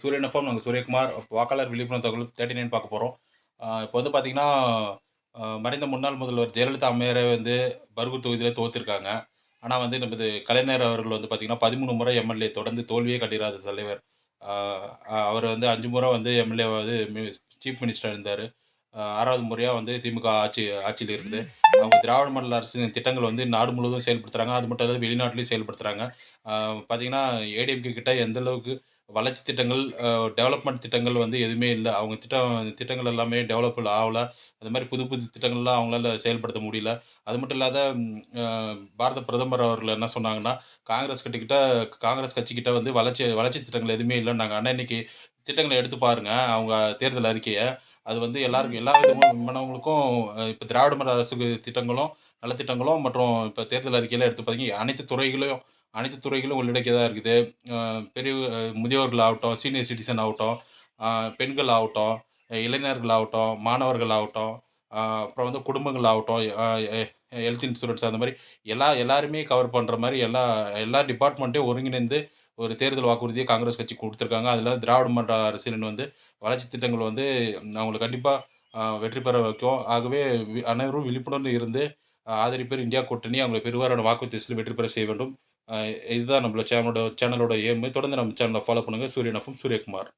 சூரியன் எஃப்எம் நாங்கள் சூரியகுமார் வாக்காளர் விழிப்புணர்வு தகவல் தேர்ட்டி நைன் பார்க்க போகிறோம் இப்போ வந்து பார்த்திங்கன்னா மறைந்த முன்னாள் முதல்வர் ஜெயலலிதா அம்மையாரே வந்து பர்கூர் தொகுதியில் தோற்றுருக்காங்க ஆனால் வந்து நமது கலைஞர் அவர்கள் வந்து பார்த்திங்கன்னா பதிமூணு முறை எம்எல்ஏ தொடர்ந்து தோல்வியே கண்டிராத தலைவர். அவர் வந்து அஞ்சு முறை வந்து எம்எல்ஏ வந்து சீஃப் மினிஸ்டர் இருந்தார். ஆறாவது முறையாக வந்து திமுக ஆட்சி ஆட்சியில் இருக்குது. அவங்க திராவிட மண்டல அரசின் திட்டங்கள் வந்து நாடு முழுவதும் செயல்படுத்துகிறாங்க அது மட்டும் இல்லாத வெளிநாட்டிலையும் செயல்படுத்துகிறாங்க பார்த்தீங்கன்னா ஏடிஎம்கே கிட்ட எந்த அளவுக்கு வளர்ச்சி திட்டங்கள் டெவலப்மெண்ட் திட்டங்கள் வந்து எதுவுமே இல்லை. அவங்க திட்டம் திட்டங்கள் எல்லாமே டெவலப் ஆகல. அது மாதிரி புது புது திட்டங்கள்லாம் அவங்களால செயல்படுத்த முடியல. அது மட்டும் இல்லாத பாரத பிரதமர் அவர்கள் என்ன சொன்னாங்கன்னா காங்கிரஸ் கட்டிக்கிட்ட காங்கிரஸ் கட்சிக்கிட்ட வந்து வளர்ச்சி வளர்ச்சி திட்டங்கள் எதுவுமே இல்லைன்னாங்க. ஆனால் இன்னைக்கு திட்டங்களை எடுத்து பாருங்கள் அவங்க தேர்தல் அறிக்கையை அது வந்து எல்லாருக்கும் எல்லா விதமானவங்களுக்கும் இப்போ திராவிட மர அரசு திட்டங்களும் நலத்திட்டங்களும் மற்றும் இப்போ தேர்தல் அறிக்கையில் எடுத்து பார்த்தீங்க அனைத்து துறைகளையும் அனைத்து துறைகளும் உள்ளடக்கியதாக இருக்குது. பெரிய முதியோர்கள் ஆகட்டும் சீனியர் சிட்டிசன் ஆகட்டும் பெண்கள் ஆகட்டும் இளைஞர்கள் ஆகட்டும் மாணவர்கள் ஆகட்டும் அப்புறம் வந்து குடும்பங்கள் ஆகட்டும் ஹெல்த் இன்சூரன்ஸ் அந்த மாதிரி எல்லா எல்லாருமே கவர் பண்ணுற மாதிரி எல்லா எல்லா டிபார்ட்மெண்ட்டையும் ஒருங்கிணைந்து ஒரு தேர்தல் வாக்குறுதியை காங்கிரஸ் கட்சி கொடுத்துருக்காங்க. அதில் திராவிட மன்ற அரசியலின் வந்து வளர்ச்சி திட்டங்கள் வந்து அவங்களை கண்டிப்பாக வெற்றி பெற வைக்கும். ஆகவே அனைவரும் விழிப்புணர்வு இருந்து ஆதரிப்பேர் இந்தியா கூட்டணி அவங்களை பெருவாரான வாக்கு வெற்றி பெற செய்ய வேண்டும். இதுதான் நம்மளோட சேனலோட சேனலோட ஏம் தொடர்ந்து நம்ம சேனலை ஃபாலோ பண்ணுங்கள் சூரியன் எஃப்எம் சூரியகுமார்.